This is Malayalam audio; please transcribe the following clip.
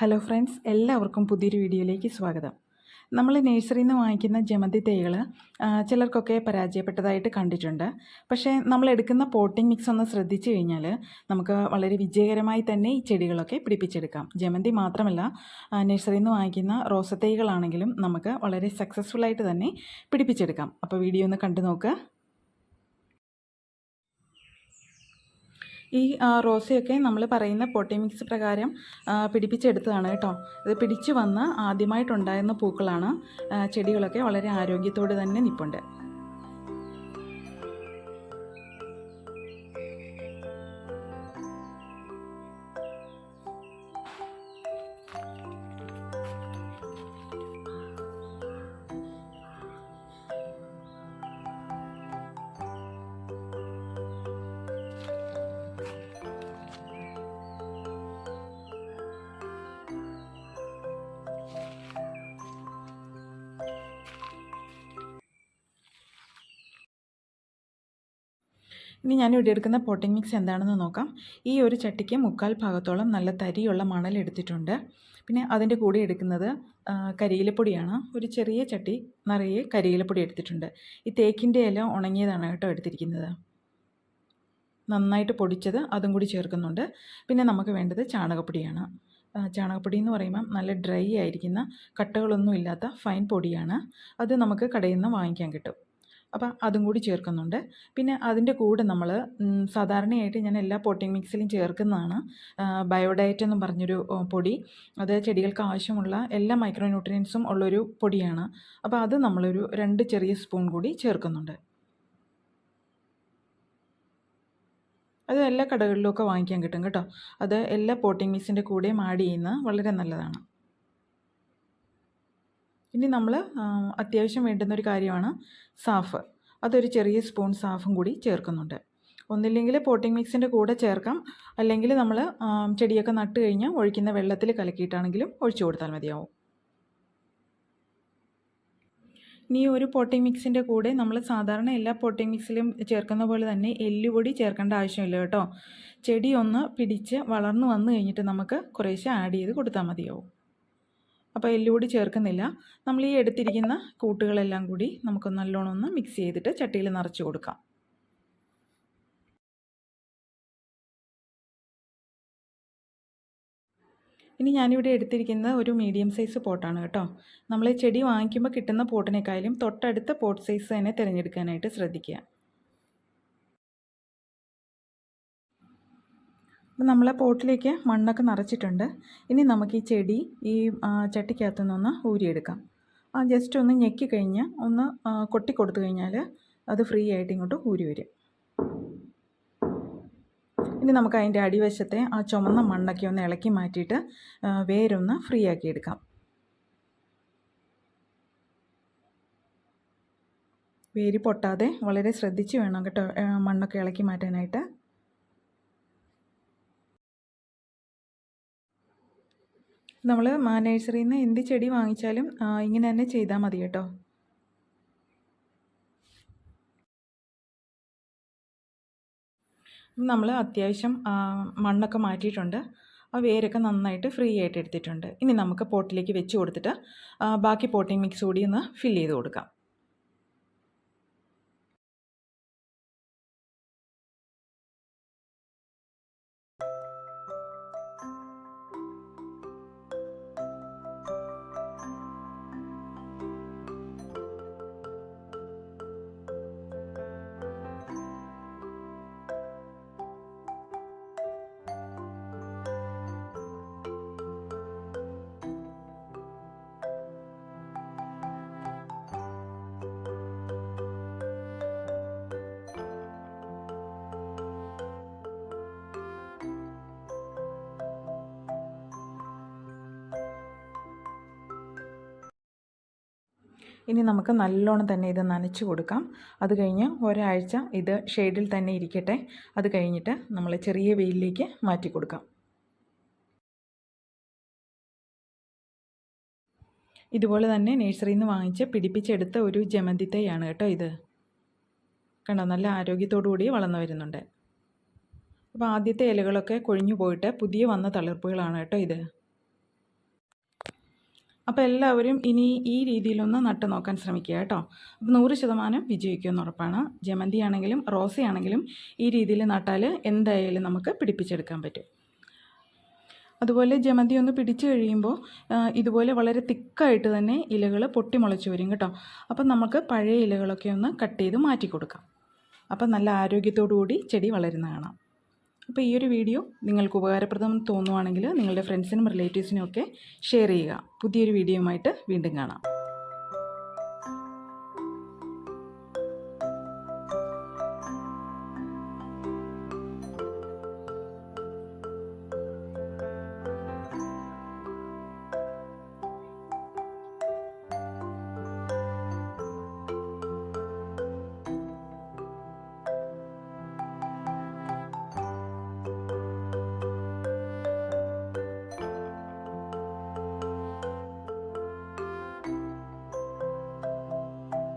ഹലോ ഫ്രണ്ട്സ് എല്ലാവർക്കും പുതിയൊരു വീഡിയോയിലേക്ക് സ്വാഗതം. നമ്മൾ നേഴ്സറിയിൽ നിന്ന് വാങ്ങിക്കുന്ന ജമന്തി തൈകൾ ചിലർക്കൊക്കെ പരാജയപ്പെട്ടതായിട്ട് കണ്ടിട്ടുണ്ട്. പക്ഷേ നമ്മൾ എടുക്കുന്ന പോട്ടിംഗ് മിക്സ് ഒന്ന് ശ്രദ്ധിച്ചു കഴിഞ്ഞാൽ നമുക്ക് വളരെ വിജയകരമായി തന്നെ ഈ ചെടികളൊക്കെ പിടിപ്പിച്ചെടുക്കാം. ജമന്തി മാത്രമല്ല നേഴ്സറിയിൽ നിന്ന് വാങ്ങിക്കുന്ന റോസത്തൈകളാണെങ്കിലും നമുക്ക് വളരെ സക്സസ്ഫുള്ളായിട്ട് തന്നെ പിടിപ്പിച്ചെടുക്കാം. അപ്പോൾ വീഡിയോ ഒന്ന് കണ്ടു നോക്കുക ഈ റോസയൊക്കെ നമ്മൾ പറയുന്ന പൊട്ടി മിക്സ് പ്രകാരം പിടിപ്പിച്ചെടുത്തതാണ് കേട്ടോ. ഇത് പിടിച്ചു വന്ന് ആദ്യമായിട്ടുണ്ടായിരുന്ന പൂക്കളാണ് ചെടികളൊക്കെ വളരെ ആരോഗ്യത്തോടെ തന്നെ നിൽപ്പുണ്ട് ഇനി ഞാൻ ഇവിടെ എടുക്കുന്ന പോട്ടിംഗ് മിക്സ് എന്താണെന്ന് നോക്കാം. ഈ ഒരു ചട്ടിക്ക് മുക്കാൽ ഭാഗത്തോളം നല്ല തരിയുള്ള മണൽ എടുത്തിട്ടുണ്ട്. പിന്നെ അതിന്റെ കൂടെ എടുക്കുന്നത് കരിയിലപ്പൊടിയാണ്. ഒരു ചെറിയ ചട്ടി നിറയെ കരിയിലപ്പൊടി എടുത്തിട്ടുണ്ട്. ഈ തേക്കിന്റെ ഇല ഉണങ്ങിയതാണ് കേട്ടോ എടുത്തിരിക്കുന്നത്. നന്നായിട്ട് പൊടിച്ചത് അതും കൂടി ചേർക്കുന്നുണ്ട്. പിന്നെ നമുക്ക് വേണ്ടത് ചാണകപ്പൊടിയാണ്. ചാണകപ്പൊടി എന്ന് പറയുമ്പം നല്ല ഡ്രൈ ആയിരിക്കുന്ന കട്ടകളൊന്നും ഇല്ലാത്ത ഫൈൻ പൊടിയാണ്. അത് നമുക്ക് കടയിൽ നിന്ന് വാങ്ങിക്കാൻ കിട്ടും. അപ്പം അതും കൂടി ചേർക്കുന്നുണ്ട്. പിന്നെ അതിന്റെ കൂടെ നമ്മൾ സാധാരണയായിട്ട് ഞാൻ എല്ലാ പോട്ടിംഗ് മിക്സിലും ചേർക്കുന്നതാണ്. ബയോഡയറ്റ് എന്ന് പറഞ്ഞൊരു പൊടി. അത് ചെടികൾക്ക് ആവശ്യമുള്ള എല്ലാ മൈക്രോ ന്യൂട്രിയൻസും ഉള്ളൊരു പൊടിയാണ്. അപ്പോൾ അത് നമ്മളൊരു രണ്ട് ചെറിയ സ്പൂൺ കൂടി ചേർക്കുന്നുണ്ട്. അത് എല്ലാ കടകളിലും ഒക്കെ വാങ്ങിക്കാൻ കിട്ടും കേട്ടോ. അത് എല്ലാ പോട്ടിംഗ് മിക്സിന്റെ കൂടെയും ആഡ് ചെയ്യുന്നത് വളരെ നല്ലതാണ്. ഇനി നമ്മൾ അത്യാവശ്യം വേണ്ടുന്ന ഒരു കാര്യമാണ് സാഫ്. അതൊരു ചെറിയ സ്പൂൺ സാഫും കൂടി ചേർക്കുന്നുണ്ട്. ഒന്നില്ലെങ്കിൽ പോട്ടിംഗ് മിക്സിന്റെ കൂടെ ചേർക്കാം. അല്ലെങ്കിൽ നമ്മൾ ചെടിയൊക്കെ നട്ട് കഴിഞ്ഞാൽ ഒഴിക്കുന്ന വെള്ളത്തിൽ കലക്കിയിട്ടാണെങ്കിലും ഒഴിച്ചു കൊടുത്താൽ മതിയാവും. ഇനി ഒരു പോട്ടിംഗ് മിക്സിന്റെ കൂടെ നമ്മൾ സാധാരണ എല്ലാ പോട്ടിംഗ് മിക്സിലും ചേർക്കുന്ന പോലെ തന്നെ എല്ലുപൊടി ചേർക്കേണ്ട ആവശ്യമില്ല കേട്ടോ. ചെടി ഒന്ന് പിടിച്ച് വളർന്നു വന്നു കഴിഞ്ഞിട്ട് നമുക്ക് കുറേശ്ശെ ആഡ് ചെയ്ത് കൊടുത്താൽ മതിയാവും. അപ്പോൾ എല്ലുപൊടി ചേർക്കുന്നില്ല. നമ്മൾ ഈ എടുത്തിരിക്കുന്ന കൂട്ടുകളെല്ലാം കൂടി നമുക്ക് നല്ലോണം ഒന്ന് മിക്സ് ചെയ്തിട്ട് ചട്ടിയിൽ നിറച്ച് കൊടുക്കാം. ഇനി ഞാനിവിടെ എടുത്തിരിക്കുന്നത് ഒരു മീഡിയം സൈസ് പോട്ടാണ് കേട്ടോ. നമ്മൾ ചെടി വാങ്ങിക്കുമ്പോൾ കിട്ടുന്ന പോട്ടിനേക്കാളും തൊട്ടടുത്ത പോട്ട് സൈസ് തന്നെ തിരഞ്ഞെടുക്കാനായിട്ട് ശ്രദ്ധിക്കുക. അപ്പം നമ്മളെ പോട്ടിലേക്ക് മണ്ണൊക്കെ നിറച്ചിട്ടുണ്ട്. ഇനി നമുക്ക് ഈ ചെടി ഈ ചട്ടിക്കകത്തു നിന്നൊന്ന് ഊരിയെടുക്കാം. ആ ജസ്റ്റ് ഒന്ന് ഞെക്കി കഴിഞ്ഞ് ഒന്ന് കൊട്ടി കൊടുത്തു കഴിഞ്ഞാൽ അത് ഫ്രീ ആയിട്ട് ഇങ്ങോട്ട് ഊരി വരും. ഇനി നമുക്ക് അതിന്റെ അടിവശത്തെ ആ ചുമന്ന മണ്ണൊക്കെ ഒന്ന് ഇളക്കി മാറ്റിയിട്ട് വേരൊന്ന് ഫ്രീ ആക്കി എടുക്കാം. വേര് പൊട്ടാതെ വളരെ ശ്രദ്ധിച്ച് വേണം കേട്ടോ മണ്ണൊക്കെ ഇളക്കി മാറ്റാനായിട്ട്. നമ്മൾ നഴ്സറിയിൽ നിന്ന് എന്ത് ചെടി വാങ്ങിച്ചാലും ഇങ്ങനെ തന്നെ ചെയ്താൽ മതി കേട്ടോ. നമ്മൾ അത്യാവശ്യം മണ്ണൊക്കെ മാറ്റിയിട്ടുണ്ട്. ആ വേരൊക്കെ നന്നായിട്ട് ഫ്രീ ആയിട്ട് എടുത്തിട്ടുണ്ട്. ഇനി നമുക്ക് പോട്ടിലേക്ക് വെച്ച് കൊടുത്തിട്ട് ബാക്കി പോട്ടിംഗ് മിക്സ് കൂടി ഒന്ന് ഫില്ല് ചെയ്ത് കൊടുക്കാം. ഇനി നമുക്ക് നല്ലോണം തന്നെ ഇത് നനച്ച് കൊടുക്കാം. അത് കഴിഞ്ഞ് ഒരാഴ്ച ഇത് ഷെയ്ഡിൽ തന്നെ ഇരിക്കട്ടെ. അത് കഴിഞ്ഞിട്ട് നമ്മൾ ചെറിയ വെയിലിലേക്ക് മാറ്റി കൊടുക്കാം. ഇതുപോലെ തന്നെ നഴ്സറിയിൽ നിന്ന് വാങ്ങിച്ച് പിടിപ്പിച്ചെടുത്ത ഒരു ജമന്തി തൈയാണ് കേട്ടോ ഇത്. കണ്ടോ? നല്ല ആരോഗ്യത്തോടു കൂടി വളർന്നു വരുന്നുണ്ട്. അപ്പോൾ ആദ്യത്തെ ഇലകളൊക്കെ കൊഴിഞ്ഞു പോയിട്ട് പുതിയ വന്ന തളിർപ്പുകളാണ് കേട്ടോ ഇത്. അപ്പോൾ എല്ലാവരും ഇനി ഈ രീതിയിലൊന്ന് നട്ട് നോക്കാൻ ശ്രമിക്കുക കേട്ടോ. അപ്പോൾ നൂറ് ശതമാനം വിജയിക്കുമെന്ന് ഉറപ്പാണ്. ജമന്തി ആണെങ്കിലും റോസയാണെങ്കിലും ഈ രീതിയിൽ നട്ടാൽ എന്തായാലും നമുക്ക് പിടിപ്പിച്ചെടുക്കാൻ പറ്റും. അതുപോലെ ജമന്തി ഒന്ന് പിടിച്ചു കഴിയുമ്പോൾ ഇതുപോലെ വളരെ തിക്കായിട്ട് തന്നെ ഇലകൾ പൊട്ടിമുളച്ച് വരും കേട്ടോ. അപ്പം നമുക്ക് പഴയ ഇലകളൊക്കെ ഒന്ന് കട്ട് ചെയ്ത് മാറ്റി കൊടുക്കാം. അപ്പം നല്ല ആരോഗ്യത്തോടു കൂടി ചെടി വളരുന്ന കാണാം അപ്പോൾ ഈ ഒരു വീഡിയോ നിങ്ങൾക്ക് ഉപകാരപ്രദം തോന്നുവാണെങ്കിൽ നിങ്ങളുടെ ഫ്രണ്ട്സിനും റിലേറ്റീവ്സിനും ഒക്കെ ഷെയർ ചെയ്യുക. പുതിയൊരു വീഡിയോയുമായിട്ട് വീണ്ടും കാണാം.